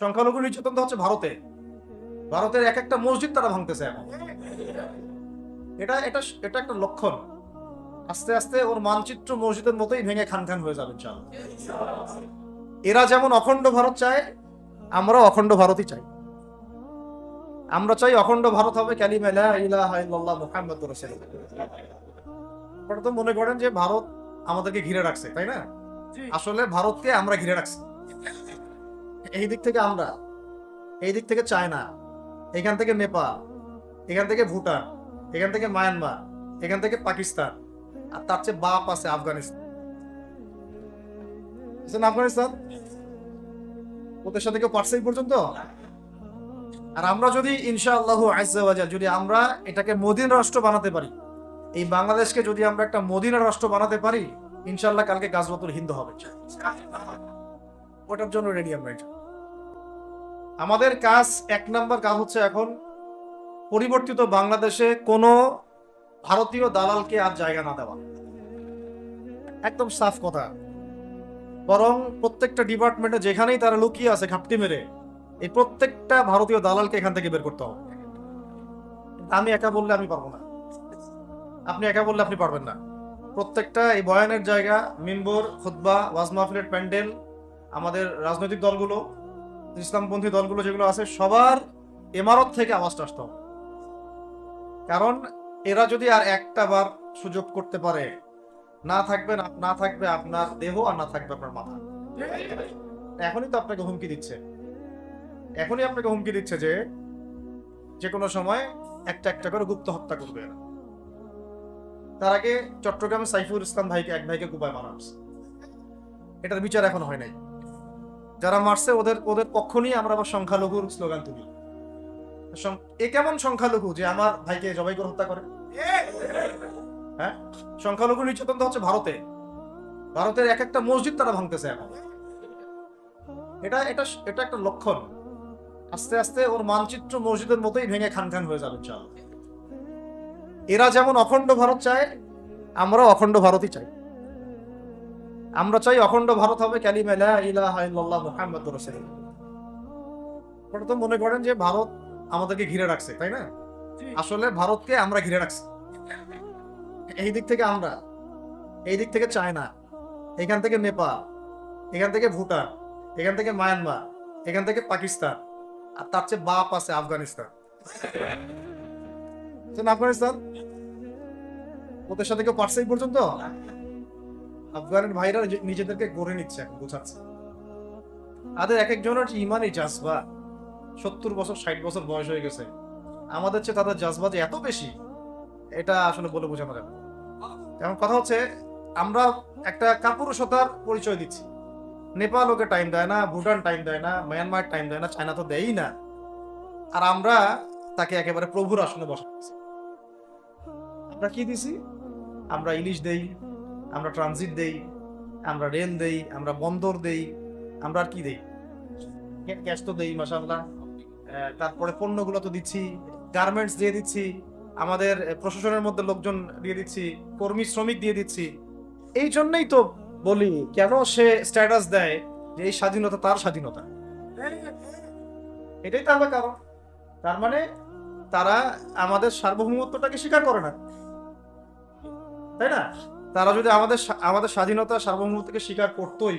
সংখ্যালঘু নির্যাতন তো হচ্ছে ভারতে। ভারতের এক একটা মসজিদ তারা ভাঙতেছে এখন। এটা এটা এটা একটা লক্ষণ। আস্তে আস্তে ওর মানচিত্র মসজিদের মতোই ভেঙে খান খান হয়ে যাবে ইনশাআল্লাহ। এরা যেমন অখণ্ড ভারত চায় আমরাও অখণ্ড ভারতই চাই। আমরা চাই অখণ্ড ভারত হবে ইলাহা আপনারা তো মনে করেন যে ভারত আমাদেরকে ঘিরে রাখছে তাই না? আসলে ভারতকে আমরা ঘিরে রাখছি। এই দিক থেকে আমরা, এই দিক থেকে চায়না, এখান থেকে নেপাল, এখান থেকে ভুটান, এখান থেকে মায়ানমার, এখান থেকে পাকিস্তান, আর তার চেয়ে বাপ আছে আফগানিস্তান। আফগানিস্তান? ওদের সাথে কেউ পারছে পর্যন্ত? আর আমরা যদি, ইনশাআল্লাহ আইজাল যদি আমরা এটাকে মদিন রাষ্ট্র বানাতে পারি, এই বাংলাদেশকে যদি আমরা একটা মদিনা রাষ্ট্র বানাতে পারি, ইনশাআল্লাহ কালকে গাছবাতুল হিন্দু হবে। ওটার জন্য রেডি আমরা এটা। আমাদের কাজ এক নম্বর কাজ হচ্ছে এখন পরিবর্তিত বাংলাদেশে কোনো ভারতীয় দালালকে আর জায়গা না দেওয়া। একদম সাফ কথা। বরং প্রত্যেকটা ডিপার্টমেন্টে যেখানেই তারা লুকিয়ে আছে ঘাপটি মেরে, এই প্রত্যেকটা ভারতীয় দালালকে এখান থেকে বের করতে হবে। আমি একা বললে আমি পারব না। আপনি একা বললে আপনি পারবেন না। প্রত্যেকটা এই বয়ানের জায়গা, মিম্বর, খুতবা, ওয়াজ মাহফিলের প্যান্ডেল আমাদের রাজনৈতিক দলগুলো, ইসলামপন্থী দলগুলো যেগুলো আছে, সবার এমারত থেকে আওয়াজটা আসতে। হবে কারণ এরা যদি আর একটা বার সুযোগ করতে পারে, না থাকবে না- থাকবে আপনার দেহ আর না থাকবে আপনার মাথা। এখনই তো আপনাকে হুমকি দিচ্ছে। এখনই আপনাকে হুমকি দিচ্ছে যে যে কোনো সময় একটা একটা করে গুপ্ত হত্যা করবে এরা। তার আগে চট্টগ্রামে সাইফুল ইসলাম ভাইকে, এক ভাইকে কুপায় মারা। এটার বিচার এখন হয় নাই। যারা মারছে, ওদের ওদের পক্ষ নিয়ে আমরা আবার সংখ্যালঘুর স্লোগান তুলি। এ কেমন সংখ্যালঘু যে আমার ভাইকে জবাই করে হত্যা করে? হ্যাঁ? সংখ্যালঘু নির্যাতন তো হচ্ছে ভারতে। ভারতের এক একটা মসজিদ তারা ভাঙতেছে এখন। এটা এটা এটা একটা লক্ষণ। আস্তে আস্তে ওর মানচিত্র মসজিদের মতোই ভেঙে খান খান হয়ে যাবে, ইনশাআল্লাহ। এরা যেমন অখণ্ড ভারত চায়, আমরাও অখণ্ড ভারতই চাই। আমরা চাই অখণ্ড ভারত হবে ক্যালিমা লা ইলাহা রাসূলুল্লাহ। আপনারা তো মনে করেন যে ভারত আমাদেরকে ঘিরে রাখছে তাই না? আসলে ভারতকে আমরা ঘিরে রাখছি। এই দিক থেকে আমরা এই দিক থেকে চায়না এখান থেকে নেপাল এখান থেকে ভুটান এখান থেকে মায়ানমার এখান থেকে পাকিস্তান আর তার চেয়ে বাপ আছে আফগানিস্তান। আফগানিস্তান? ওদের সাথে কেউ পারছে এই পর্যন্ত আফগানের ভাইরা নিজেদেরকে গড়ে নিচ্ছে এখন, বোঝাচ্ছে। তাদের এক একজনের ইমানই জাজবা, সত্তর বছর, ষাট বছর বয়স হয়ে গেছে। আমাদের চেয়ে তাদের জাজবা যে এত বেশি, এটা আসলে বলে বোঝানো যাবে। এখন কথা হচ্ছে, আমরা একটা কাপুরুষতার পরিচয় দিচ্ছি। নেপাল ওকে টাইম দেয় না, ভুটান টাইম দেয় না মায়ানমার টাইম দেয় না চায়না তো দেয়ই না। আর আমরা তাকে একেবারে প্রভুর আসনে বসাচ্ছি। আমরা কি দিছি? আমরা ইলিশ দেই আমরা ট্রানজিট দেই, আমরা রেল দেই, আমরা বন্দর দেই, আমরা আর কি দেই? ক্যাশ তো দেই মাসাল্লাহ তারপরে পণ্যগুলো তো দিচ্ছি গার্মেন্টস দিয়ে দিচ্ছি, আমাদের প্রশাসনের মধ্যে লোকজন দিয়ে দিচ্ছি, কর্মী, শ্রমিক দিয়ে দিচ্ছি। এই জন্যই তো বলি, কেন সে স্ট্যাটাস দেয় যে এই স্বাধীনতা তার স্বাধীনতা? এটাই তো আমার কারণ। তার মানে তারা আমাদের সার্বভৌমত্বটাকে স্বীকার করে না। তাই না? তারা যদি আমাদের আমাদের স্বাধীনতা, সার্বভৌমত্বকে স্বীকার করতোই,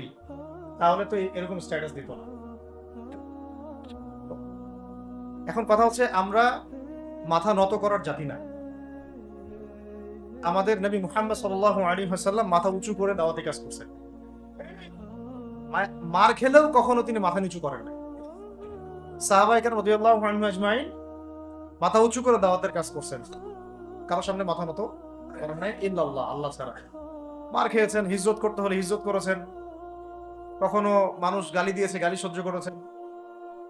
তাহলে তো এরকম স্ট্যাটাস দিত না। এখন কথা হচ্ছে, আমরা মাথা নত করার জাতি না। আমাদের নবী মুহাম্মদ সাল্লাহ আলী হাসাল্লাম মাথা উঁচু করে দাওয়াতি কাজ করছেন। মার খেলেও কখনো তিনি মাথা নিচু করেন না সাহাবাইকার রদিয়াল্লাহ আজমাইন মাথা উঁচু করে দাওয়াতের কাজ করছেন। কারোর সামনে মাথা মতো আল্লাহ ছাড়া। মার খেয়েছেন করতে হলে করেছেন। কখনো মানুষ গালি দিয়েছে, গালি সহ্য করেছেন।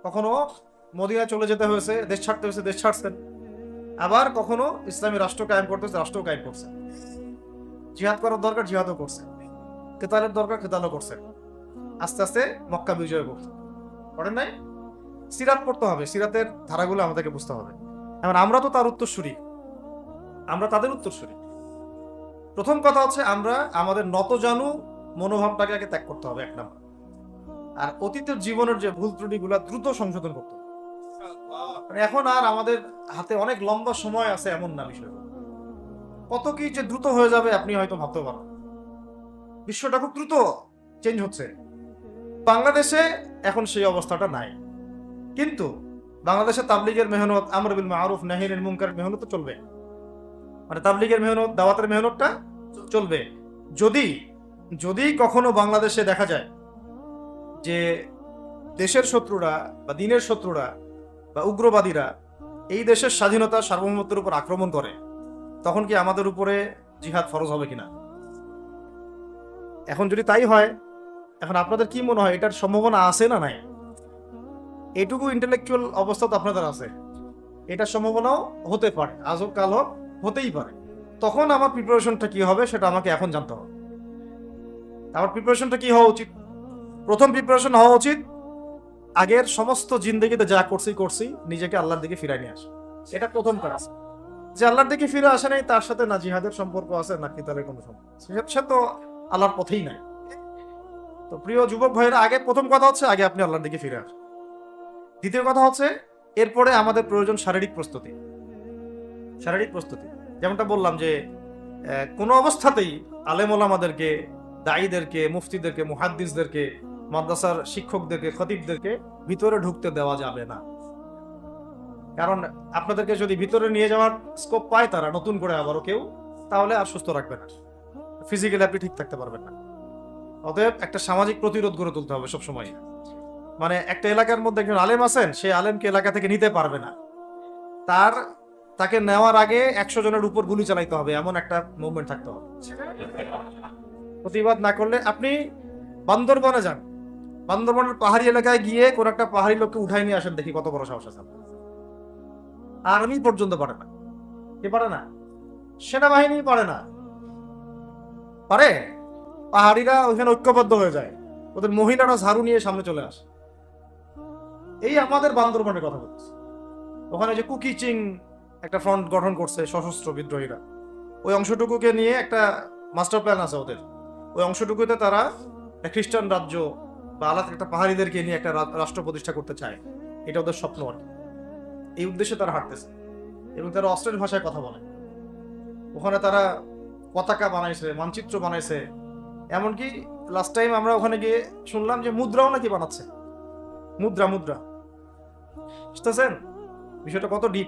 কখনো মদিনায় চলে যেতে হয়েছে, দেশ ছাড়তে হয়েছে, দেশ ছাড়ছেন। আবার কখনো ইসলামী রাষ্ট্র কায়েম করতে হয়েছে রাষ্ট্র কায়েম করছেন জিহাদ করার দরকার, জিহাদও করছে। কেতালের দরকার, কেতালও করছে। আস্তে আস্তে মক্কা বিজয় করছে করেন নাই? সিরাত পড়তে হবে, সিরাতের ধারাগুলো আমাদেরকে বুঝতে হবে। এখন আমরা তো তার উত্তরসূরি। আমরা তাদের উত্তরসূরি। প্রথম কথা হচ্ছে আমরা আমাদের নত জানু মনোভাবটাকে আগে ত্যাগ করতে হবে, এক নাম্বার। আর অতীতের জীবনের যে ভুল ত্রুটিগুলো দ্রুত সংশোধন করতে হবে। মানে এখন আর আমাদের হাতে অনেক লম্বা সময় আছে এমন না বিষয় কত কি যে দ্রুত হয়ে যাবে আপনি হয়তো ভাবতে পারেন বিশ্বটা খুব দ্রুত চেঞ্জ হচ্ছে। বাংলাদেশে এখন সেই অবস্থাটা নাই। কিন্তু বাংলাদেশে তাবলিগের মেহনত, আমর বিল মারুফ নাহিরের মুনকার মেহনত চলবে। মানে তাবলিগের মেহনত, দাওয়াতের মেহনতটা চলবে। যদি যদি কখনো বাংলাদেশে দেখা যায় যে দেশের শত্রুরা বা দিনের শত্রুরা বা উগ্রবাদীরা এই দেশের স্বাধীনতা সার্বভৌমত্বের উপর আক্রমণ করে, তখন কি আমাদের উপরে জিহাদ ফরজ হবে কিনা? এখন যদি তাই হয়, এখন আপনাদের কি মনে হয়, এটার সম্ভাবনা আছে না নাই? এটুকু ইন্টেলেকচুয়াল অবস্থা তো আপনাদের আছে। এটার সম্ভাবনাও হতে পারে আজ হোক কাল হোক হতেই পারে। তখন আমার প্রিপারেশনটা কি হবে সেটা আমাকে এখন জানতে হবে। আমার প্রিপারেশনটা কি হওয়া উচিত? প্রথম প্রিপারেশন হওয়া উচিত, আগের সমস্ত জিন্দগিতে যা করছি করছি, নিজেকে আল্লাহর দিকে ফিরাই নিয়ে আসে। এটা প্রথম কাজ। যে আল্লাহর দিকে ফিরে আসে নাই, তার সাথে না জিহাদের সম্পর্ক আছে, না কিতালের কোনো সম্পর্ক সে- তো আল্লাহর পথেই নাই। তো প্রিয় যুবক ভাইয়েরা, আগে প্রথম কথা হচ্ছে, আগে আপনি আল্লাহর দিকে ফিরে আসেন। দ্বিতীয় কথা হচ্ছে, এরপরে আমাদের প্রয়োজন শারীরিক প্রস্তুতি। শারীরিক প্রস্তুতি। যেমনটা বললাম যে কোনো অবস্থাতেই আলেম ওলামাদেরকে দায়ীদেরকে মুফতিদেরকে, মুহাদ্দিসদেরকে, মাদ্রাসার শিক্ষকদেরকে, খতিবদেরকে ভিতরে ঢুকতে দেওয়া যাবে না। কারণ আপনাদেরকে যদি ভিতরে নিয়ে যাওয়ার স্কোপ পায় তারা, নতুন করে আবারও কেউ, তাহলে আর সুস্থ রাখবে না। ফিজিক্যালি আপনি ঠিক থাকতে পারবেন না। অতএব একটা সামাজিক প্রতিরোধ গড়ে তুলতে হবে সবসময়। মানে একটা এলাকার মধ্যে একজন আলেম আছেন, সে আলেমকে এলাকা থেকে নিতে পারবে না। তার তাকে নেওয়ার আগে একশো জনের উপর গুলি চালাইতে হবে, এমন একটা মুভমেন্ট থাকতে হবে। প্রতিবাদ না করলে আপনি বান্দরবনে যান। বান্দরবনের পাহাড়ি এলাকায় গিয়ে কোন একটা পাহাড়ি লোককে উঠাই নিয়ে আসেন দেখি কত বড় সাহস আছে আর্মি পর্যন্ত পারে না। কে পারে না? সেনাবাহিনী পারে না। পারে। পাহাড়িরা ওইখানে ঐক্যবদ্ধ হয়ে যায়। ওদের মহিলারা ঝাড়ু নিয়ে সামনে চলে আসে। এই আমাদের বান্দরবনের কথা বলছি। ওখানে যে কুকি চিং একটা ফ্রন্ট গঠন করছে সশস্ত্র বিদ্রোহীরা। ওই অংশটুকুকে নিয়ে একটা মাস্টার প্ল্যান আছে ওদের। ওই অংশটুকুতে তারা খ্রিস্টান রাজ্য বা আলাদা একটা পাহাড়িদেরকে নিয়ে একটা রাষ্ট্র প্রতিষ্ঠা করতে চায়। এটা ওদের স্বপ্ন আর এই উদ্দেশ্যে তারা হাঁটতেছে এবং তারা অস্ট্রেল ভাষায় কথা বলে। ওখানে তারা পতাকা বানাইছে, মানচিত্র বানাইছে। এমনকি লাস্ট টাইম আমরা ওখানে গিয়ে শুনলাম যে মুদ্রাও নাকি বানাচ্ছে। মুদ্রা মুদ্রা। বুঝতেছেন? বিষয়টা কত ডিপ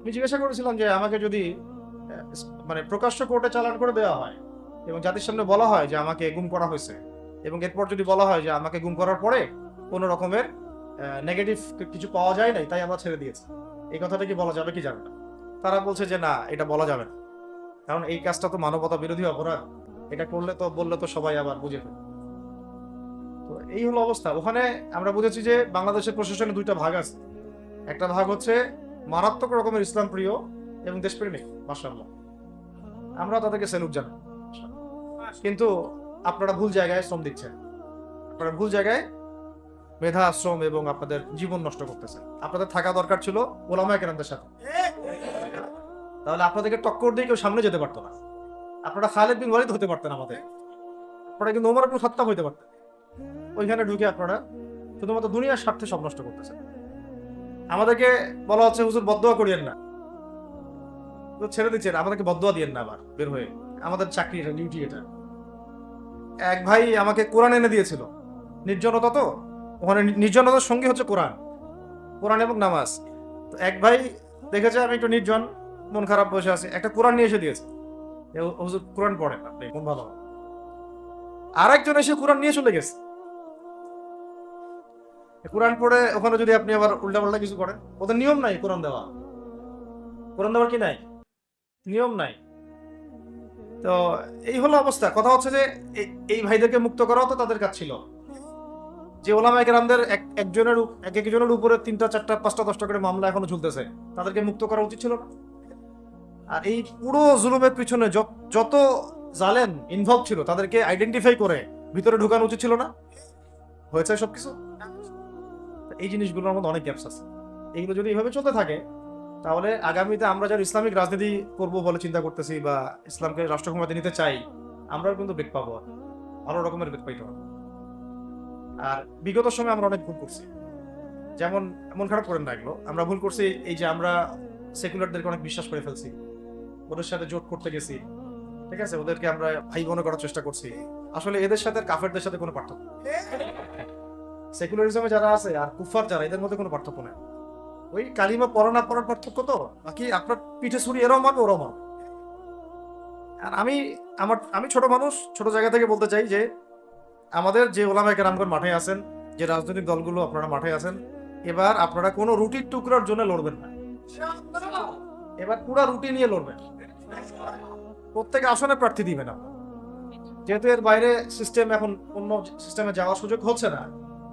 আমি জিজ্ঞাসা করেছিলাম যে আমাকে যদি মানে প্রকাশ্য কোর্টে চালান করে দেওয়া হয় এবং জাতির সামনে বলা হয় যে আমাকে গুম করা হয়েছে এবং এরপর যদি বলা হয় যে আমাকে গুম করার পরে কোনো রকমের নেগেটিভ কিছু পাওয়া যায় নাই, তাই আমরা ছেড়ে দিয়েছি। এই কথাটা কি বলা যাবে কি যাবে না? তারা বলছে যে না, এটা বলা যাবে না। কারণ এই কাজটা তো মানবতা বিরোধী অপরাধ। এটা করলে তো, বললে তো সবাই আবার বুঝে ফেলবে। তো এই হলো অবস্থা। ওখানে আমরা বুঝেছি যে বাংলাদেশের প্রশাসনে দুইটা ভাগ আছে। একটা ভাগ হচ্ছে মারাত্মক রকমের ইসলাম প্রিয় এবং দেশপ্রেমিক মাসাল্লাহ আমরা তাদেরকে সেলুট জানাই কিন্তু আপনারা ভুল জায়গায় শ্রম দিচ্ছেন। আপনারা ভুল জায়গায় মেধা আশ্রম এবং আপনাদের জীবন নষ্ট করতেছেন। আপনাদের থাকা দরকার ছিল ওলামা কেরামদের সাথে। তাহলে আপনাদেরকে টক্কর দিয়ে কেউ সামনে যেতে পারতো না। আপনারা খালেদ বিন ওয়ালিদ হতে পারতেন আমাদের। আপনারা কিন্তু ওমর আব্দুল খাত্তাব হইতে পারতেন। ওইখানে ঢুকে আপনারা শুধুমাত্র দুনিয়ার স্বার্থে সব নষ্ট করতেছেন। আমাদেরকে বলা হচ্ছে, হুজুর বদোয়া করিয়েন না। তো ছেড়ে দিচ্ছেন আমাদেরকে বদোয়া দিয়েন না আবার, বের হয়ে। আমাদের চাকরি এটা, ডিউটি এটা। এক ভাই আমাকে কোরআন এনে দিয়েছিল। নির্জনতা তো, ওখানে নির্জনতার সঙ্গী হচ্ছে কোরআন। কোরআন এবং নামাজ। তো এক ভাই দেখেছে আমি একটু নির্জন, মন খারাপ বসে আছে, একটা কোরআন নিয়ে এসে দিয়েছে। কোরআন পড়েন আপনি কোন ভালো হবে। আর একজন এসে কোরআন নিয়ে চলে গেছে। কোরআন পড়ে ওখানে যদি আপনি আবার উল্টা পাল্টা কিছু করেন, ওদের নিয়ম নাই কোরআন দেওয়া। কোরআন দেওয়ার কি নাই? নিয়ম নাই। তো এই হলো অবস্থা। কথা হচ্ছে যে এই- ভাইদেরকে মুক্ত করাও তো তাদের কাজ ছিল। যে ওলামা একরামদের এক, একজনের এক একজনের উপরে তিনটা, চারটা, পাঁচটা, দশটা করে মামলা এখনও ঝুলতেছে। তাদেরকে মুক্ত করা উচিত ছিল না। আর এই পুরো জুলুমের পিছনে যত- যত জালেন ইনভলভ ছিল, তাদেরকে আইডেন্টিফাই করে ভিতরে ঢুকানো উচিত ছিল না। হয়েছে সবকিছু? এই জিনিসগুলোর মধ্যে অনেক গ্যাপস আছে। এইগুলো যদি এইভাবে চলতে থাকে, তাহলে আগামীতে আমরা যারা ইসলামিক রাজনীতি করব বলে চিন্তা করতেছি বা ইসলামকে রাষ্ট্র ক্ষমতা নিতে চাই, আমরাও কিন্তু বেগ পাবো ভালো রকমের বেগ পাইতে হবে। আর বিগত সময় আমরা অনেক ভুল করছি। যেমন, মন খারাপ করেন না এগুলো। আমরা ভুল করছি এই যে আমরা সেকুলারদেরকে অনেক বিশ্বাস করে ফেলছি। ওদের সাথে জোট করতে গেছি। ঠিক আছে? ওদেরকে আমরা ভাই বোনে করার চেষ্টা করছি। আসলে এদের সাথে কাফেরদের সাথে কোনো পার্থক্য সেকুলারিজমে যারা আছে আর কুফার যারা, এদের মধ্যে কোনো পার্থক্য নেই। ওই কালিমা পড়া না পড়ার পার্থক্য তো? বাকি আপনার পিঠে ছুরি এরাও মারবে ওরাও মারবে আর আমি, আমার, আমি ছোট মানুষ, ছোট জায়গা থেকে বলতে চাই যে, আমাদের যে ওলামা কেরামগণ মাঠে আছেন, যে রাজনৈতিক দলগুলো আপনারা মাঠে আছেন, এবার আপনারা কোনো রুটির টুকরার জন্য লড়বেন না। এবার পুরা রুটি নিয়ে লড়বেন। প্রত্যেক আসনে প্রার্থী দিবেন আপনারা। যেহেতু এর বাইরে সিস্টেম এখন অন্য সিস্টেমে যাওয়ার সুযোগ হচ্ছে না।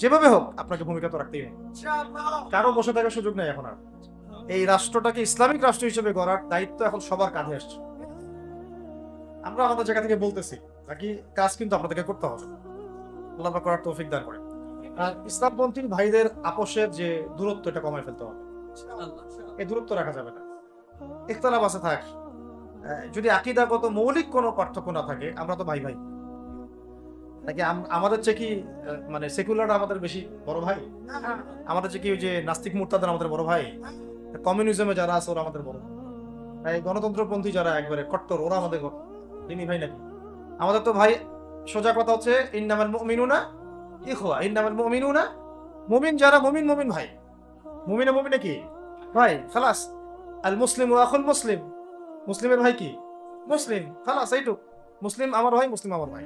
যেভাবে হোক আপনাকে ভূমিকা তো রাখতেই হবে। কারও বসে থাকার সুযোগ নেই এখন আর। এই রাষ্ট্রটাকে ইসলামিক রাষ্ট্র হিসেবে গড়ার দায়িত্ব এখন সবার কাঁধে আসছে। আমরা আমাদের জায়গা থেকে বলতেছি বাকি কাজ কিন্তু আপনাদেরকে করতে হবে। আল্লাহ করার তৌফিক দান করে আর ইসলামপন্থী ভাইদের আপোষের যে দূরত্ব এটা কমায় ফেলতে হবে। এই দূরত্ব রাখা যাবে না। ইখতলাফ আছে থাক। যদি আকিদাগত মৌলিক কোনো পার্থক্য না থাকে আমরা তো ভাই ভাই। নাকি আমাদের চেয়ে কি মানে সেকুলার আমাদের বেশি বড় ভাই? আমাদের চেয়ে কি ওই যে নাস্তিক মুরতাদের আমাদের বড় ভাই? কমিউনিজমে যারা আছে ওরা আমাদের বড়। এই গণতন্ত্রপন্থী যারা একবারে কট্টর, ওরা আমাদের। তিনি ভাই নাকি? আমাদের তো ভাই, সোজা কথা হচ্ছে, ইন্নামাল মুমিনুনা ইখওয়া, ইন্নামাল মুমিনুনা মুমিন যারা, মুমিন মুমিন ভাই। মুমিনে মুমিনে কি? ভাই, খালাস। আল মুসলিম ও আখুল মুসলিম। মুসলিমের ভাই কি? মুসলিম, খালাস, এইটুক। মুসলিম আমার ভাই, মুসলিম আমার ভাই।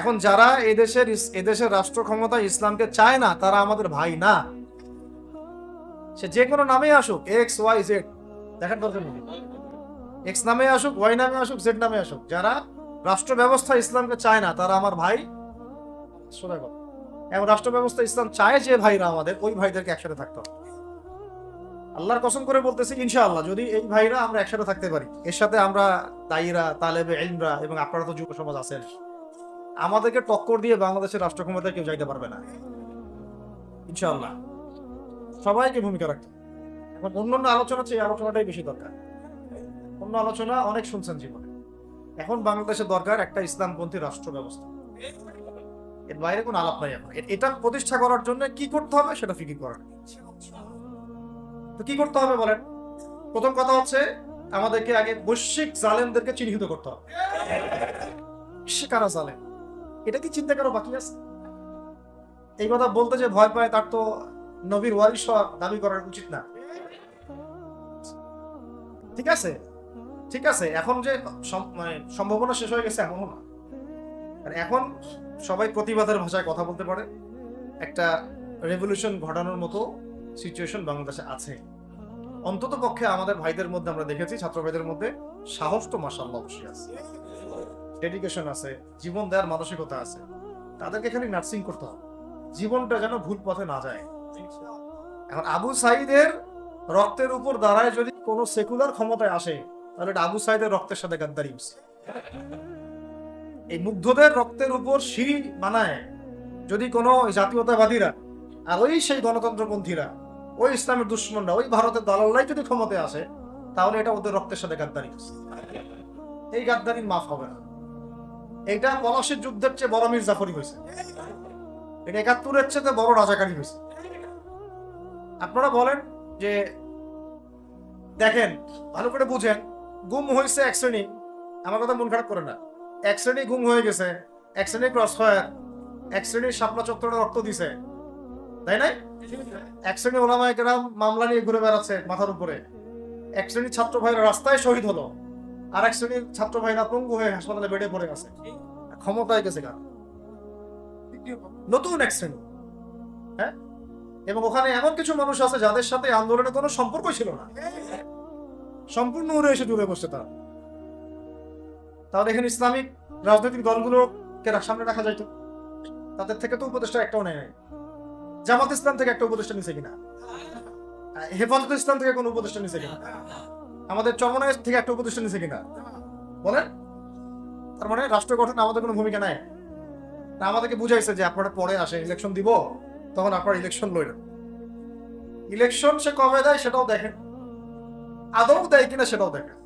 এখন যারা এদেশের এদেশের রাষ্ট্র ক্ষমতা ইসলামকে চায় না, তারা আমাদের ভাই না। সে যে কোনো নামে আসুক এক্স ওয়াই জেড দেখার দরকার নেই এক্স নামে আসুক ওয়াই নামে আসুক জেড নামে আসুক। যারা রাষ্ট্র ব্যবস্থা ইসলামকে চায় না, তারা আমার ভাই। সোজা এবং রাষ্ট্র ব্যবস্থা ইসলাম চায় যে ভাইরা আমাদের, ওই ভাইদেরকে একসাথে থাকতে হবে। আল্লাহর কসম করে বলতেছি, ইনশাআল্লাহ, যদি এই ভাইরা আমরা একসাথে থাকতে পারি, এর সাথে আমরা দায়ীরা, তালেবে এলমরা এবং আপনারা তো যুব সমাজ আছেন। আমাদেরকে টক্কর দিয়ে বাংলাদেশের রাষ্ট্র ক্ষমতায় কেউ যাইতে পারবে না। ইনশাল্লাহ সবাইকে ভূমিকা রাখতে। এখন অন্য অন্য আলোচনা এই আলোচনাটাই বেশি দরকার। অন্য আলোচনা অনেক শুনছেন জীবনে। এখন বাংলাদেশের দরকার একটা ইসলামপন্থী রাষ্ট্র ব্যবস্থা এর বাইরে কোনো আলাপ নাই এখন। এটা প্রতিষ্ঠা করার জন্য কি করতে হবে সেটা ফিকির করার। তো কি করতে হবে বলেন? প্রথম কথা হচ্ছে আমাদেরকে আগে বৈশ্বিক জালেমদেরকে চিহ্নিত করতে হবে। সে কারা জালেম? এটা কি চিন্তা করো বাকি আছে? এই কথা বলতে যে ভয় পায়, তার তো নবীর হওয়া দাবি করার উচিত না। ঠিক আছে? ঠিক আছে, এখন যে মানে সম্ভাবনা শেষ হয়ে গেছে, এমনও না। এখন সবাই প্রতিবাদের ভাষায় কথা বলতে পারে। একটা রেভলিউশন ঘটানোর মতো সিচুয়েশন বাংলাদেশে আছে। অন্তত পক্ষে আমাদের ভাইদের মধ্যে আমরা দেখেছি, ছাত্র ভাইদের মধ্যে সাহস তো মাসাল্লাহ অবশ্যই আছে। ডেডিকেশন আছে, জীবন দেওয়ার মানসিকতা আছে, তাদেরকে খালি নার্সিং করতে হবে। জীবনটা যেন ভুল পথে না যায়। এখন আবু সাইদের রক্তের উপর দাঁড়ায় যদি কোনো সেকুলার ক্ষমতায় আসে, তাহলে এটা আবু সাইদের রক্তের সাথে গাদ্দারি। এই মুগ্ধদের রক্তের উপর সিঁড়ি বানায় যদি কোনো জাতীয়তাবাদীরা, আর ওই সেই গণতন্ত্রপন্থীরা, ওই ইসলামের দুশ্মনরা, ওই ভারতের দালাল্লাই যদি ক্ষমতায় আসে, তাহলে এটা ওদের রক্তের সাথে গাদ্দারি এই গাদ্দারি মাফ হবে না। এইটা পলাশির যুদ্ধের চেয়ে বড় মীর জাফরি হয়েছে। এটা একাত্তরের চেয়ে বড় রাজাকারী হয়েছে। আপনারা বলেন যে, দেখেন, ভালো করে বুঝেন, গুম হয়েছে এক শ্রেণি। আমার কথা মন খারাপ করে না। এক শ্রেণি গুম হয়ে গেছে, এক শ্রেণি ক্রস ফায়ার এক শ্রেণির শাপলা চত্বরে রক্ত দিছে। তাই না এক শ্রেণি ওলামায় মামলা নিয়ে ঘুরে বেড়াচ্ছে মাথার উপরে। এক শ্রেণির ছাত্র ভাইরা রাস্তায় শহীদ হলো। আর এক শ্রেণির ছাত্র ভাইরা পঙ্গু হয়ে হাসপাতালে বেডে পড়ে গেছে। ক্ষমতায় গেছে কার? নতুন এক শ্রেণি। হ্যাঁ? এবং ওখানে এমন কিছু মানুষ আছে যাদের সাথে আন্দোলনের কোনো সম্পর্ক ছিল না। সম্পূর্ণ উড়ে এসে জুড়ে বসছে তারা। তাহলে এখানে ইসলামিক রাজনৈতিক দলগুলোকে সামনে রাখা যাইতো তাদের থেকে তো উপদেষ্টা একটাও নেয় নাই। জামাত ইসলাম থেকে একটা উপদেষ্টা নিছে কিনা? হেফাজত ইসলাম থেকে কোনো উপদেষ্টা নিছে কিনা? আমাদের চরমনায় থেকে একটা উপদেষ্টা নিছে কিনা? বলেন। তার মানে রাষ্ট্র গঠন আমাদের কোনো ভূমিকা নাই। না আমাদেরকে বুঝাইছে যে আপনারা পরে আসে ইলেকশন দিব, তখন আপনারা ইলেকশন লইলেন। ইলেকশন সে কবে দেয় সেটাও দেখেন। আদৌ দেয় কিনা সেটাও দেখেন।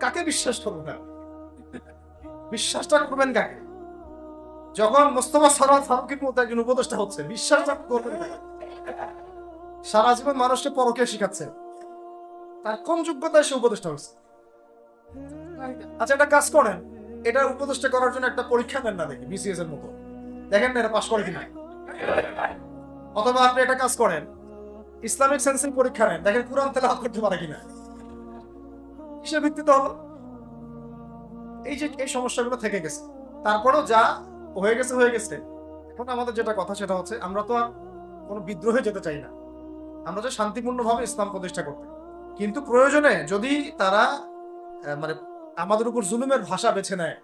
কাকে বিশ্বাস করবেন না? বিশ্বাসটা করবেন কাকে? যখন মোস্তফা সরাল ফারুকের মতো একজন উপদেষ্টা হচ্ছে, বিশ্বাসটা করবেন? সারা জীবন মানুষকে পরকে শিখাচ্ছে। তার কোন যোগ্যতায় সে উপদেষ্টা হচ্ছে আচ্ছা একটা কাজ করেন। এটা উপদেষ্টা করার জন্য একটা পরীক্ষা দেন না দেখি বিসিএস এর মতো। দেখেন না এটা পাশ করে কিনা। অথবা আপনি একটা কাজ করেন, ইসলামিক সেন্সিং পরীক্ষা নেন, দেখেন কোরআন তেলাওয়াত করতে পারে কিনা। কিসের ভিত্তিতে হলো? এই যে, এই সমস্যাগুলো থেকে গেছে। তারপরেও যা হয়ে গেছে হয়ে গেছে। এখন আমাদের যেটা কথা সেটা হচ্ছে, আমরা তো আর কোনো বিদ্রোহে যেতে চাই না। আমরা যে শান্তিপূর্ণভাবে ইসলাম প্রতিষ্ঠা করতে কিন্তু প্রয়োজনে যদি তারা মানে আমাদের উপর জুলুমের ভাষা বেছে নেয়,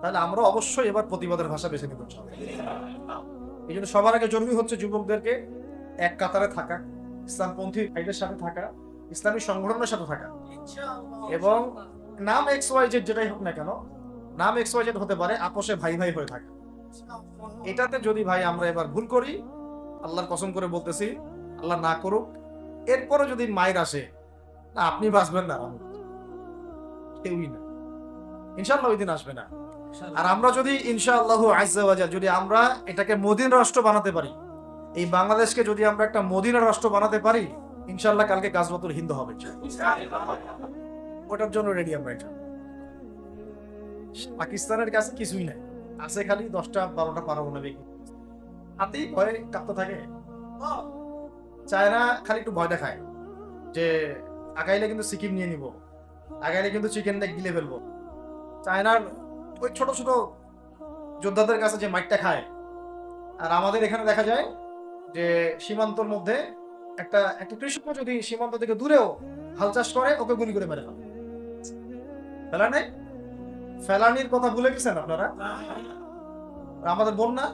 তাহলে আমরা অবশ্যই এবার প্রতিবাদের ভাষা বেছে নিতে চাই। এই জন্য সবার আগে জরুরি হচ্ছে যুবকদেরকে এক কাতারে থাকা, ইসলামপন্থী ভাইদের সাথে থাকা, ইসলামী সংগঠনের সাথে থাকা। এবং নাম এক্স ওয়াই জেড যেটাই হোক না কেন, নাম এক্স ওয়াই জেড হতে পারে, আপোষে ভাই ভাই হয়ে থাকে। এটাতে যদি ভাই আমরা এবার ভুল করি, আল্লাহর কসম করে বলতেছি আল্লাহ না করুক এরপরে যদি মায়ের আসে না আপনি বাঁচবেন না। কেউই না। ইনশাল্লাহ ওই দিন আসবে না। আর আমরা যদি ইনশাআল্লাহ আইজাওয়াজা যদি আমরা এটাকে মদিন রাষ্ট্র বানাতে পারি এই বাংলাদেশকে যদি আমরা একটা মদিনা রাষ্ট্র বানাতে পারি ইনশাল্লাহ কালকে গাজবাতুল হিন্দু হবে। ওটার জন্য রেডি আমরা এটা। পাকিস্তানের কাছে কিছুই নাই। আছে খালি দশটা বারোটা পারমাণবিক। হাতেই ভয়ে কাঁপতে থাকে। চায়না খালি একটু ভয় দেখায় যে আগাইলে কিন্তু সিকিম নিয়ে নিব, আগাইলে কিন্তু চিকেন লেগ গিলে ফেলব। চায়নার ওই ছোট ছোট যোদ্ধাদের কাছে যে মাইকটা খায়, আর আমাদের এখানে দেখা যায় যে সীমান্তর মধ্যে একটা একটা কৃষক যদি সীমান্ত থেকে দূরেও হাল চাষ করে, ওকে গুলি করে মেরে ফেলে। ফেলা নেই? ফেলানির কথা ভুলে গেছেন আপনারা? আমাদের বন্যা?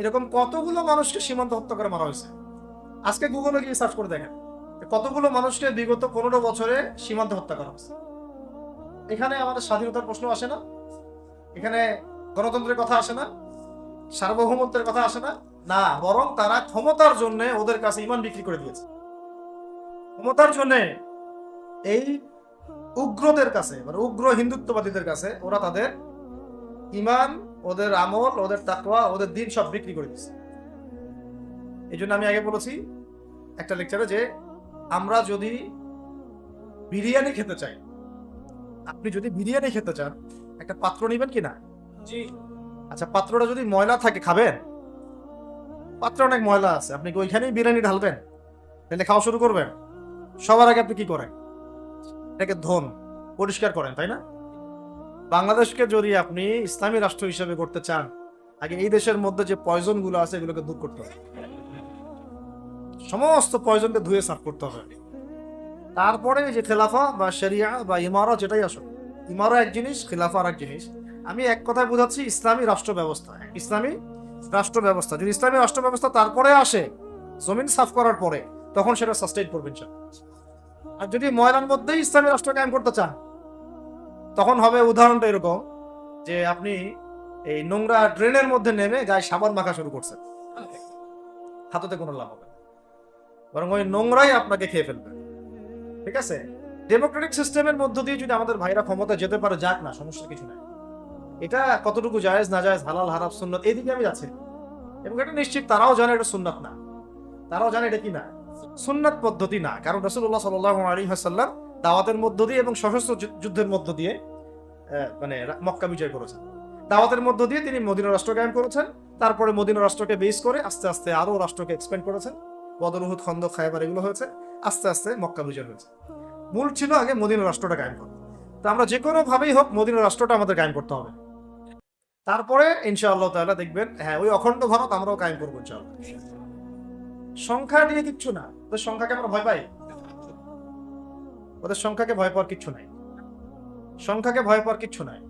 এরকম কতগুলো মানুষকে সীমান্ত হত্যা করে মারা হয়েছে? আজকে গুগলে গিয়ে সার্চ করে দেখেন কতগুলো মানুষকে বিগত পনেরো বছরে সীমান্তে হত্যা করা হয়েছে। এখানে আমাদের স্বাধীনতার প্রশ্ন আসে না। এখানে গণতন্ত্রের কথা আসে না। সার্বভৌমত্বের কথা আসে না। না, বরং তারা ক্ষমতার জন্য ওদের কাছে ইমান বিক্রি করে দিয়েছে। ক্ষমতার জন্য এই উগ্রদের কাছে মানে উগ্র হিন্দুত্ববাদীদের কাছে ওরা তাদের ইমান, ওদের আমল, ওদের তাকওয়া, ওদের দিন সব বিক্রি করে দিচ্ছে এই জন্য আমি আগে বলেছি একটা লেকচারে যে আমরা যদি বিরিয়ানি খেতে চাই আপনি যদি বিরিয়ানি খেতে চান একটা পাত্র নেবেন কি না? জি। আচ্ছা পাত্রটা যদি ময়লা থাকে খাবেন? পাত্রে অনেক ময়লা আছে আপনি ওইখানেই বিরিয়ানি ঢালবেন? তাহলে খাওয়া শুরু করবেন। সবার আগে আপনি কি করেন? এটাকে ধন পরিষ্কার করেন তাই না? বাংলাদেশকে যদি আপনি ইসলামী রাষ্ট্র হিসেবে করতে চান আগে এই দেশের মধ্যে যে পয়জনগুলো আছে এগুলোকে দূর করতে হবে। সমস্ত পয়জনকে ধুয়ে সাফ করতে হবে। তারপরে যে খেলাফা বা শরিয়া বা ইমারা যেটাই আসো ইমারা এক জিনিস, খেলাফা আর এক জিনিস। আমি এক কথায় বোঝাচ্ছি, ইসলামী রাষ্ট্র ব্যবস্থা ইসলামী রাষ্ট্র ব্যবস্থা। যদি ইসলামী রাষ্ট্র ব্যবস্থা তারপরে আসে, জমিন সাফ করার পরে, তখন সেটা সাস্টেইন করবেন আর যদি ময়লার মধ্যেই ইসলামী রাষ্ট্র কায়েম করতে চান, তখন হবে উদাহরণটা এরকম যে আপনি এই নোংরা ড্রেনের মধ্যে নেমে গায়ে সাবান মাখা শুরু করছে হাততে কোনো লাভ হবে। বরং ওই নোংরাই আপনাকে খেয়ে ফেলবে। ঠিক আছে? ডেমোক্রেটিক সিস্টেমের মধ্য দিয়ে যদি আমাদের ভাইরা ক্ষমতা যেতে পারে, যাক না সমস্যা কিছু নাই। এটা কতটুকু জায়েজ, না জায়েজ, হালাল, হারাম, সুন্নত এইদিকে আমি যাচ্ছি। এবং এটা নিশ্চিত তারাও জানে এটা সুন্নত না। তারাও জানে এটা কি না? সুন্নাত পদ্ধতি না। কারণ রসুল্লাহ সাল আলী হাসাল্লাম দাওয়াতের মধ্য দিয়ে এবং সশস্ত্র যুদ্ধের মধ্য দিয়ে মানে মক্কা বিজয় করেছেন। দাওয়াতের মধ্য দিয়ে তিনি মদিনা রাষ্ট্র কায়েম করেছেন। তারপরে মদিনা রাষ্ট্রকে বেস করে আস্তে আস্তে আরও রাষ্ট্রকে এক্সপেন্ড করেছেন। বদরুহুদ খন্দ খায়বার এগুলো হয়েছে। আস্তে আস্তে মক্কা বিজয় হয়েছে। মূল ছিল আগে মদিনা রাষ্ট্রটা কায়েম করা। তো আমরা যে কোনো ভাবেই হোক মদিনা রাষ্ট্রটা আমাদের কায়েম করতে হবে। তারপরে ইনশাআল্লাহ তাআলা দেখবেন হ্যাঁ ওই অখণ্ড ভারত আমরাও কায়েম করব ইনশাআল্লাহ। সংখ্যা নিয়ে কিচ্ছু না। ওদের সংখ্যাকে আমরা ভয় পাই? ওদের সংখ্যাকে ভয় পাওয়ার কিচ্ছু নাই। সংখ্যাকে ভয় পাওয়ার কিচ্ছু নাই।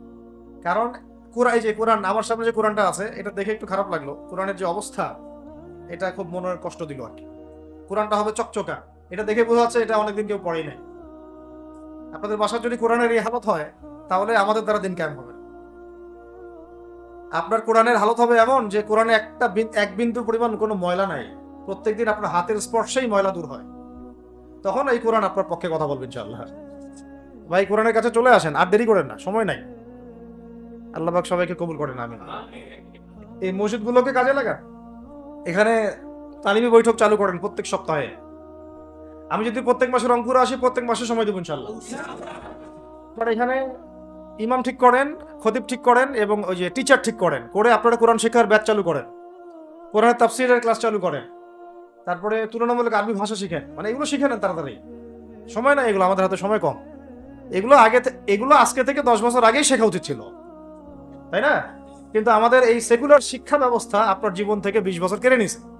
কারণ কোরআন যে কোরআন, আমার সামনে যে কোরআনটা আছে, এটা দেখে একটু খারাপ লাগল। কোরআনের যে অবস্থা, এটা খুব মনের কষ্ট দিল আর কি। কোরআনটা হবে চকচকা। এটা দেখে বোঝা যাচ্ছে এটা অনেকদিন কেউ পড়েই নাই। আপনাদের বাসার যদি কোরআনের এই হালত হয়, তাহলে আমাদের দ্বারা দিন কায়েম হবে আপনার কোরআনের হালত হবে এমন যে কোরআনে একটা এক বিন্দুর পরিমাণ কোনো ময়লা নাই। প্রত্যেকদিন আপনার হাতের স্পর্শেই ময়লা দূর হয়। তখন এই কোরআন আপনার পক্ষে কথা বলবেন ইনশাআল্লাহ। ভাই, কোরআনের কাছে চলে আসেন, আর দেরি করেন না, সময় নাই। আল্লাহ পাক সবাইকে কবুল করেন আমি এই মসজিদগুলোকে কাজে লাগান। এখানে তালিমি বৈঠক চালু করেন প্রত্যেক সপ্তাহে। আমি যদি প্রত্যেক মাসে রংপুরে আসি, প্রত্যেক মাসে সময় দেবো ইনশাল্লাহ এখানে ইমাম ঠিক করেন, খতিব ঠিক করেন এবং ওই যে টিচার ঠিক করেন। করে আপনারা কোরআন শেখার ব্যাচ চালু করেন। কোরআনের তাফসিরের ক্লাস চালু করেন। তারপরে তুলনামূলক আরবি ভাষা শিখেন। মানে এগুলো শিখে নেন তাড়াতাড়ি। সময় না এগুলো, আমাদের হাতে সময় কম। এগুলো আগে এগুলো আজকে থেকে দশ বছর আগেই শেখা উচিত ছিল। তাই না? কিন্তু আমাদের এই সেকুলার শিক্ষা ব্যবস্থা আপনার জীবন থেকে বিশ বছর কেড়ে নিছে।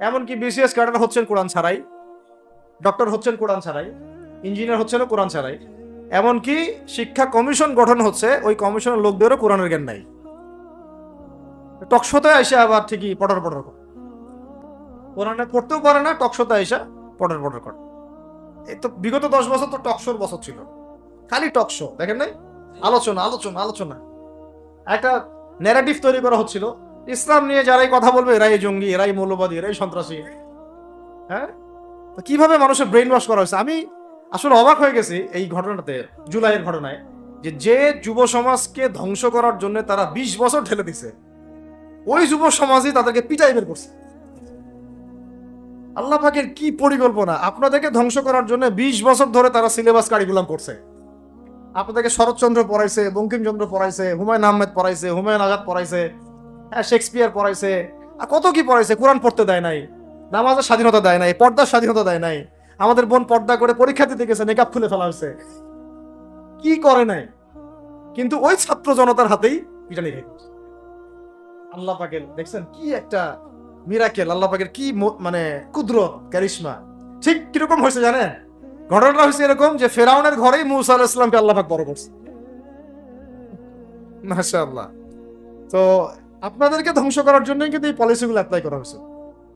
এমনকি বিসিএস ক্যাডার হচ্ছেন কোরআন ছাড়াই, ডক্টর হচ্ছেন কোরআন ছাড়াই, ইঞ্জিনিয়ার হচ্ছেন কোরআন ছাড়াই, এমনকি শিক্ষা কমিশন গঠন হচ্ছে, ওই কমিশনের লোকদেরও কোরআনের জ্ঞান নাই। টকশোতে এসে আবার ঠিকই পটর পটর করে। কোরআনে পড়তেও পারে না টকশোতে এসে পটর পটর করে। এই তো বিগত দশ বছর তো টকশোর বছর ছিল। খালি টকশো দেখেন নাই? আলোচনা আলোচনা আলোচনা। একটা ন্যারেটিভ তৈরি করা হচ্ছিল ইসলাম নিয়ে যারাই কথা বলবে, এরাই জঙ্গি, এরাই মৌলবাদী, এরাই সন্ত্রাসী। হ্যাঁ? তো কীভাবে মানুষের ব্রেন ওয়াশ করা হয়েছে? আমি আসলে অবাক হয়ে গেছি এই ঘটনাতে জুলাইয়ের ঘটনায়, যে যে যুব সমাজকে ধ্বংস করার জন্য তারা বিশ বছর ঠেলে দিছে, ওই যুব সমাজই তাদেরকে পিটাই বের করছে। আল্লাহ পাকের কি পরিকল্পনা? আপনাদেরকে ধ্বংস করার জন্য বিশ বছর ধরে তারা সিলেবাস কারিকুলাম করছে। আপনাদেরকে শরৎচন্দ্র পড়াইছে, বঙ্কিমচন্দ্র পড়াইছে, হুমায়ুন আহমেদ পড়াইছে, হুমায়ুন আজাদ পড়াইছে হ্যাঁ শেক্সপিয়ার পড়াইছে। আর কত কি পড়াইছে? কোরআন পড়তে দেয় নাই। নামাজের স্বাধীনতা দেয় নাই, পর্দার স্বাধীনতা দেয় নাই। আমাদের বোন পর্দা করে পরীক্ষা দিতে গেছে মেকআপ খুলে ফেলা হয়েছে। কি করে নাই? কিন্তু ওই ছাত্র জনতার হাতেই পিটানি খাই আল্লাহ পাকের, দেখছেন কি একটা মিরাকেল আল্লাহ পাকের কি মানে কুদরত ক্যারিশমা ঠিক কীরকম হয়েছে জানেন? ঘটনাটা হয়েছে এরকম যে ফেরাউনের ঘরেই মুসা আলাহ ইসলামকে আল্লাহ পাক বড় করছে। মাশাআল্লাহ। তো আপনাদেরকে ধ্বংস করার জন্যই কিন্তু এই পলিসিগুলো অ্যাপ্লাই করা হয়েছে।